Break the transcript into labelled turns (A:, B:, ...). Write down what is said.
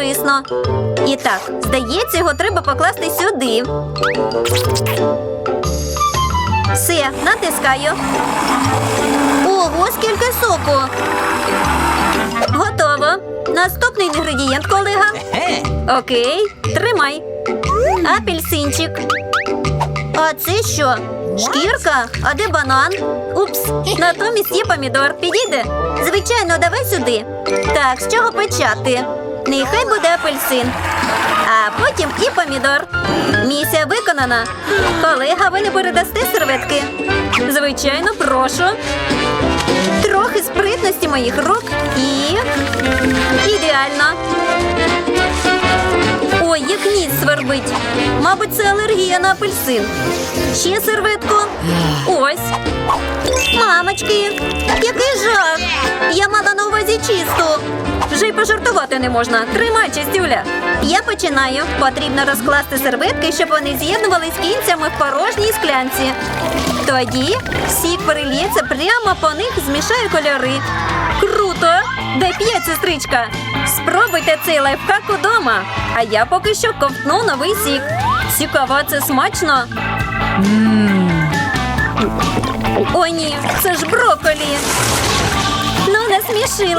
A: корисно. І так, здається, його треба покласти сюди. Все, натискаю. Ого, скільки соку. Готово. Наступний інгредієнт, колега. Окей, тримай. Апельсинчик. А це що? Шкірка? А де банан? Упс, натомість є помідор. Підійде? Звичайно, давай сюди. Так, з чого почати? Нехай буде апельсин. А потім і помідор. Місія виконана. Колега, ви не передасте серветки? Звичайно, прошу. Трохи спритності моїх рук і. Ідеально. Ой, як ніс свербить. Мабуть, це алергія на апельсин. Ще серветку. Ось. Мамочки, який жах. Я мала на увазі чисту. Вже й пожартувати не можна. Тримай, чистюля. Я починаю. Потрібно розкласти серветки, щоб вони з'єднувались кінцями в порожній склянці. Тоді сік перельється прямо по них, змішаю кольори. Круто! Дай п'ять, сестричка. Спробуйте цей лайфхак удома. А я поки що ковтну новий сік. Цікаво, це смачно. О, ні, це ж броколі. Ну, не смішила.